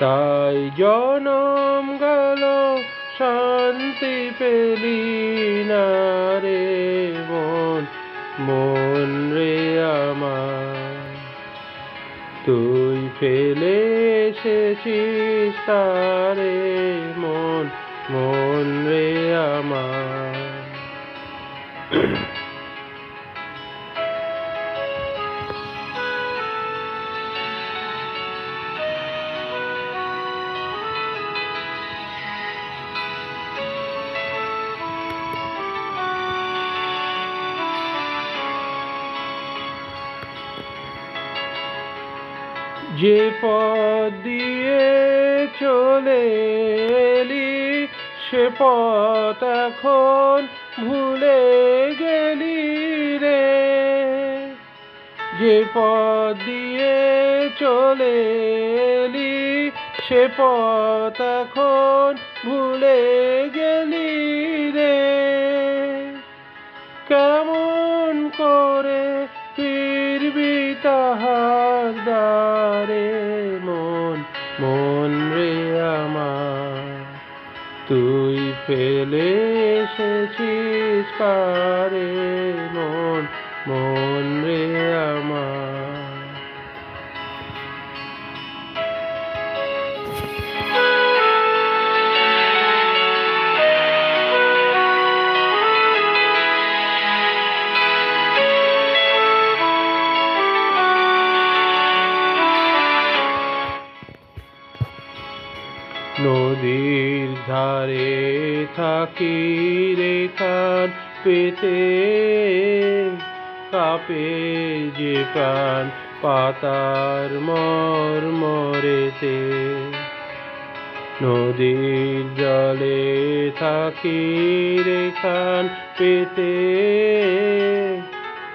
তাই জনম গেল, শান্তি পেলি না রে মন মন রে আমার। তুই ফেলে এসেছিস তারে মন মন রে আমার। যে পথ দিয়ে চলে এলি, সে পথ এখন ভুলে গেলি রে। যে পথ দিয়ে চলে এলি, সে পথ এখন ভুলে গেলি রে। কেমন করে, ফিরবি তাহার দ্বারে। মন মন রে আমার, তুই ফেলে এসেছিস পারে মন মন রে আমার। নদীর ধারে থাকি রেখান পেতে। কাপে যে প্রাণ পাতার মর মরেতে নদীর জলে থাকি রেখান পেতে।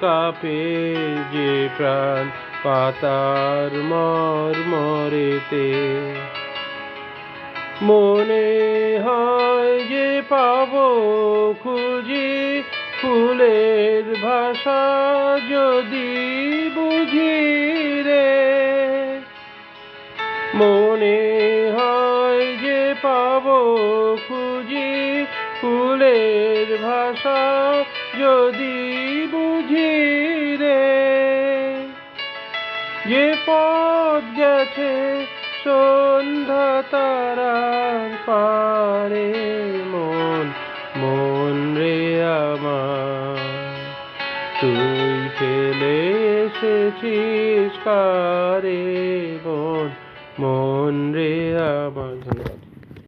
কাপে যে প্রাণ পাতার মর মরেতে মনে হয় যে পাবো খুঁজি ফুলের ভাষা যদি বুঝি রে। মনে হয় যে পাবো খুঁজি ফুলের ভাষা যদি বুঝি রে। যে পথ গেছে সন্ধ্যা তারার পারে মন মন রে আমার। তুই ফেলে এসেছিস কারে মন মন রে আমার। ধন্যবাদ।